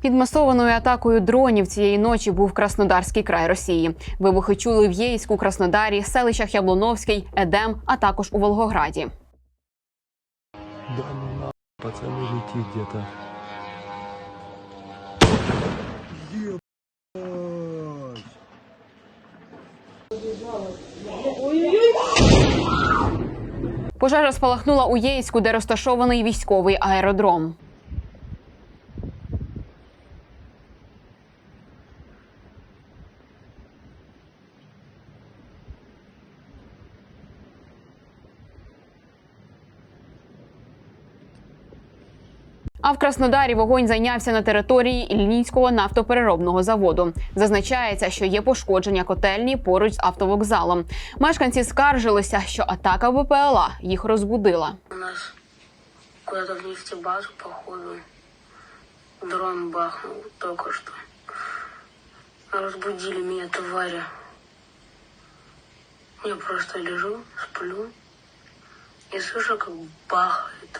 Під масованою атакою дронів цієї ночі був Краснодарський край Росії. Вибухи чули в Єйську, Краснодарі, селищах Яблоновський, Едем, а також у Волгограді. Да ну на, пацаны, летит где-то. Пожежа спалахнула у Єйську, де розташований військовий аеродром. А в Краснодарі вогонь зайнявся на території Ільницького нафтопереробного заводу. Зазначається, що є пошкодження котельні поруч з автовокзалом. Мешканці скаржилися, що атака БПЛА їх розбудила. У нас куда-то в нефтебазу, походу, дрон бахнул только что. Разбудили меня твари. Я просто лежу, сплю и слышу, как бахает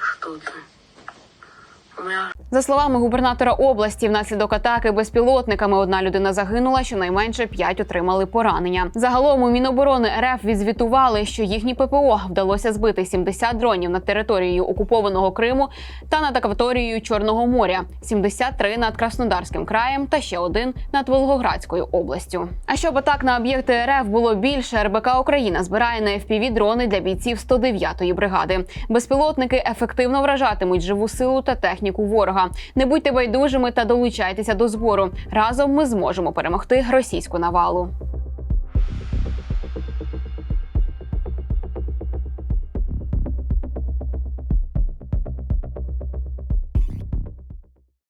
我们要。За словами губернатора області, внаслідок атаки безпілотниками одна людина загинула, щонайменше п'ять отримали поранення. Загалом у Міноборони РФ відзвітували, що їхні ППО вдалося збити 70 дронів над територією окупованого Криму та над акваторією Чорного моря, 73 над Краснодарським краєм та ще один над Волгоградською областю. А щоб атак на об'єкти РФ було більше, РБК Україна збирає на fpv дрони для бійців 109-ї бригади. Безпілотники ефективно вражатимуть живу силу та техніку ворога. Не будьте байдужими та долучайтеся до збору. Разом ми зможемо перемогти російську навалу.